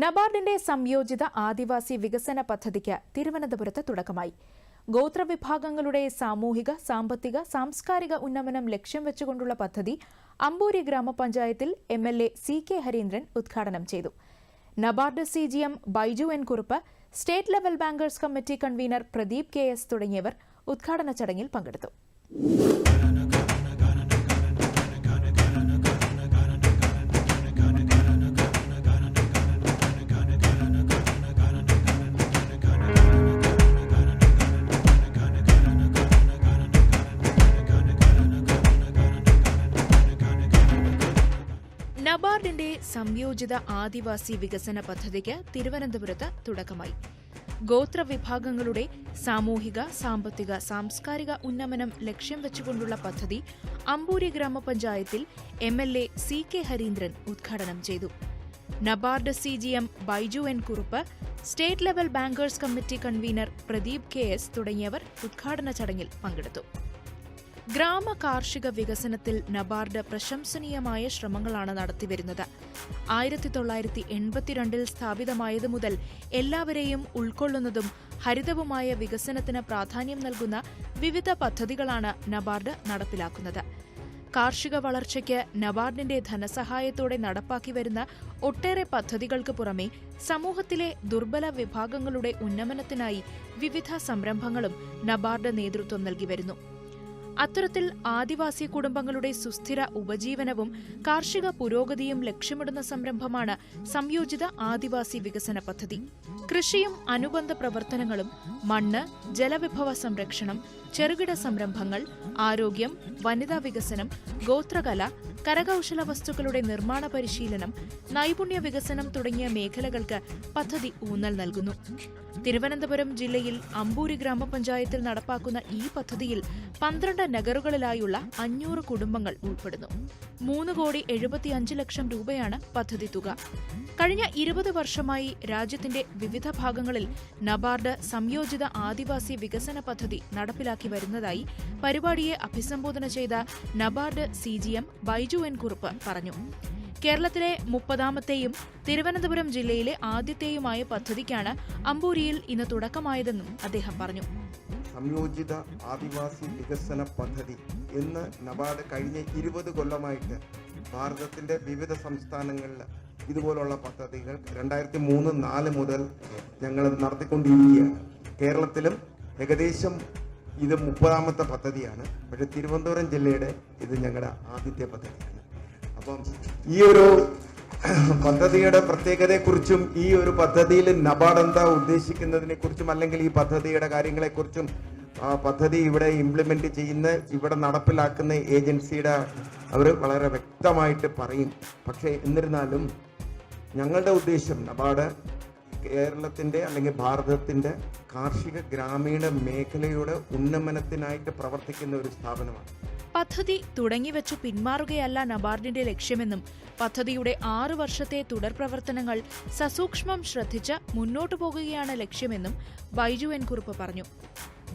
നബാർഡിന്റെ സംയോജിത ആദിവാസി വികസന പദ്ധതിക്ക് തിരുവനന്തപുരത്ത് തുടക്കമായി. ഗോത്രവിഭാഗങ്ങളുടെ സാമൂഹിക സാമ്പത്തിക സാംസ്കാരിക ഉന്നമനം ലക്ഷ്യം വെച്ചുകൊണ്ടുള്ള പദ്ധതി അമ്പൂരി ഗ്രാമപഞ്ചായത്തിൽ M L A C K Hareendran ഉദ്ഘാടനം ചെയ്തു. NABARD C G M Baiju N Kurup state level bankers committee convener Pradeep K S തുടങ്ങിയവർ ഉദ്ഘാടന ചടങ്ങിൽ പങ്കെടുത്തു. സംയോജിത ആദിവാസി വികസന പദ്ധതിക്ക് തിരുവനന്തപുരത്ത് തുടക്കമായി. ഗോത്രവിഭാഗങ്ങളുടെ സാമൂഹിക സാമ്പത്തിക സാംസ്കാരിക ഉന്നമനം ലക്ഷ്യം വെച്ചുകൊണ്ടുള്ള പദ്ധതി അമ്പൂരി ഗ്രാമപഞ്ചായത്തിൽ M L A C K Hareendran ഉദ്ഘാടനം ചെയ്തു. NABARD C G M Baiju N Kurup state level bankers committee convener Pradeep K S തുടങ്ങിയവർ ഉദ്ഘാടന ചടങ്ങിൽ പങ്കെടുത്തു. ഗ്രാമ കാർഷിക വികസനത്തിൽ നബാർഡ് പ്രശംസനീയമായ ശ്രമങ്ങളാണ് നടത്തിവരുന്നത്. ആയിരത്തി തൊള്ളായിരത്തി എൺപത്തിരണ്ടിൽ സ്ഥാപിതമായതു മുതൽ എല്ലാവരെയും ഉൾക്കൊള്ളുന്നതും ഹരിതവുമായ വികസനത്തിന് പ്രാധാന്യം നൽകുന്ന വിവിധ പദ്ധതികളാണ് നബാർഡ് നടപ്പിലാക്കുന്നത്. കാർഷിക വളർച്ചയ്ക്ക് നബാർഡിന്റെ ധനസഹായത്തോടെ നടപ്പാക്കി വരുന്ന ഒട്ടേറെ പദ്ധതികൾക്ക് പുറമെ സമൂഹത്തിലെ ദുർബല വിഭാഗങ്ങളുടെ ഉന്നമനത്തിനായി വിവിധ സംരംഭങ്ങളും നബാർഡ് നേതൃത്വം നൽകി വരുന്നു. അത്തരത്തിൽ ആദിവാസി കുടുംബങ്ങളുടെ സുസ്ഥിര ഉപജീവനവും കാർഷിക പുരോഗതിയും ലക്ഷ്യമിടുന്ന സംരംഭമാണ് സംയോജിത ആദിവാസി വികസന പദ്ധതി. കൃഷിയും അനുബന്ധ പ്രവർത്തനങ്ങളും മണ്ണ് ജലവിഭവ സംരക്ഷണം ചെറുകിട സംരംഭങ്ങൾ ആരോഗ്യം വനിതാ വികസനം ഗോത്രകല കരകൗശല വസ്തുക്കളുടെ നിർമ്മാണ പരിശീലനം നൈപുണ്യ വികസനം തുടങ്ങിയ മേഖലകൾക്ക് പദ്ധതി ഊന്നൽ നൽകുന്നു. തിരുവനന്തപുരം ജില്ലയിൽ അമ്പൂരി ഗ്രാമപഞ്ചായത്തിൽ നടപ്പാക്കുന്ന ഈ പദ്ധതിയിൽ പന്ത്രണ്ട് നഗറുകളിലായുള്ള അഞ്ഞൂറ് കുടുംബങ്ങൾ ഉൾപ്പെടുന്നു. മൂന്ന് കോടി എഴുപത്തിയഞ്ച് ലക്ഷം രൂപയാണ് പദ്ധതി തുക. കഴിഞ്ഞ ഇരുപത് വർഷമായി രാജ്യത്തിന്റെ വിവിധ ഭാഗങ്ങളിൽ നബാർഡ് സംയോജിത ആദിവാസി വികസന പദ്ധതി നടപ്പിലാക്കി വരുന്നതായി പരിപാടിയെ അഭിസംബോധന ചെയ്ത NABARD C G M Baiju N Kurup പറഞ്ഞു. കേരളത്തിലെ മുപ്പതാമത്തെയും തിരുവനന്തപുരം ജില്ലയിലെ ആദ്യത്തെയുമായ പദ്ധതിക്കാണ് അമ്പൂരിയിൽ ഇന്ന് തുടക്കമായതെന്നും അദ്ദേഹം പറഞ്ഞു. സംയോജിത ആദിവാസി വികസന പദ്ധതി എന്ന് നബാർഡ് കഴിഞ്ഞ ഇരുപത് കൊല്ലമായിട്ട് ഭാരതത്തിന്റെ വിവിധ സംസ്ഥാനങ്ങളിൽ ഇതുപോലുള്ള പദ്ധതികൾ രണ്ടായിരത്തി മൂന്ന് നാല് മുതൽ ഞങ്ങൾ നടത്തിക്കൊണ്ടിരിക്കുകയാണ്. കേരളത്തിലും ഏകദേശം ഇത് മുപ്പതാമത്തെ പദ്ധതിയാണ്. പക്ഷേ തിരുവനന്തപുരം ജില്ലയുടെ ഇത് ഞങ്ങളുടെ ആദ്യത്തെ പദ്ധതിയാണ്. അപ്പം ഈ ഒരു പദ്ധതിയുടെ പ്രത്യേകതയെക്കുറിച്ചും ഈ ഒരു പദ്ധതിയിൽ നബാർഡ് എന്താ ഉദ്ദേശിക്കുന്നതിനെ കുറിച്ചും അല്ലെങ്കിൽ ഈ പദ്ധതിയുടെ കാര്യങ്ങളെക്കുറിച്ചും പദ്ധതി ഇവിടെ ഇംപ്ലിമെന്റ് ചെയ്യുന്ന ഇവിടെ നടപ്പിലാക്കുന്ന ഏജൻസിയുടെ അവർ വളരെ വ്യക്തമായിട്ട് പറയും. പക്ഷേ എന്നിരുന്നാലും ഞങ്ങളുടെ ഉദ്ദേശം നബാർഡ് കേരളത്തിന്റെ അല്ലെങ്കിൽ ഭാരതത്തിന്റെ കാർഷിക ഗ്രാമീണ മേഖലയുടെ ഉന്നമനത്തിനായിട്ട് പ്രവർത്തിക്കുന്ന ഒരു സ്ഥാപനമാണ്. പദ്ധതി തുടങ്ങിവെച്ചു പിന്മാറുകയല്ല നബാർഡിന്റെ ലക്ഷ്യമെന്നും പദ്ധതിയുടെ ആറു വർഷത്തെ തുടർ പ്രവർത്തനങ്ങൾ സസൂക്ഷ്മം ശ്രദ്ധിച്ച് മുന്നോട്ടു പോകുകയാണ് ലക്ഷ്യമെന്നും ബൈജു എൻ കുറുപ്പ് പറഞ്ഞു.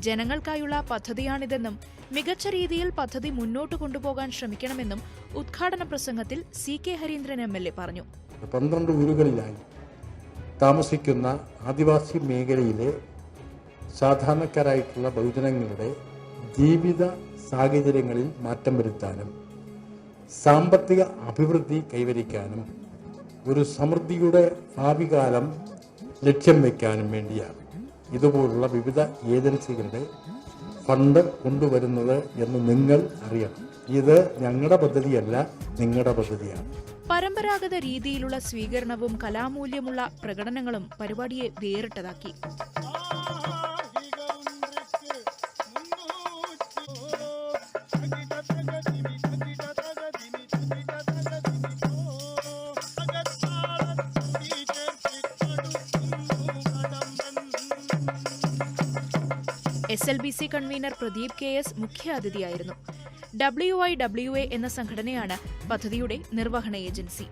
ജനങ്ങൾക്കായുള്ള പദ്ധതിയാണിതെന്നും മികച്ച രീതിയിൽ പദ്ധതി മുന്നോട്ട് കൊണ്ടുപോകാൻ ശ്രമിക്കണമെന്നും ഉദ്ഘാടന പ്രസംഗത്തിൽ C K Hareendran M L A പറഞ്ഞു. പന്ത്രണ്ട് ഊരുകളിലായി താമസിക്കുന്ന ആദിവാസി മേഖലയിലെ സാധാരണക്കാരായിട്ടുള്ള ബഹുജനങ്ങളുടെ ജീവിത സാഹചര്യങ്ങളിൽ മാറ്റം വരുത്താനും സാമ്പത്തിക അഭിവൃദ്ധി കൈവരിക്കാനും ഒരു സമൃദ്ധിയുടെ ഭാവി കാലം ലക്ഷ്യം വയ്ക്കാനും വേണ്ടിയാണ്. ഇതുപോലുള്ള വിവിധ ഏജൻസികളുടെ ഫണ്ട് കൊണ്ടുവരുന്നത് എന്ന് നിങ്ങൾ അറിയണം. ഇത് ഞങ്ങളുടെ പദ്ധതിയല്ല നിങ്ങളുടെ പദ്ധതിയാണ്. പരമ്പരാഗത രീതിയിലുള്ള സ്വീകരണവും കലാമൂല്യമുള്ള പ്രകടനങ്ങളും പരിപാടിയെ വേറിട്ടതാക്കി. S L B C convener Pradeep K S മുഖ്യാതിഥിയായിരുന്നു. W I W A എന്ന സംഘടനയാണ് പദ്ധതിയുടെ നിർവഹണ ഏജൻസി.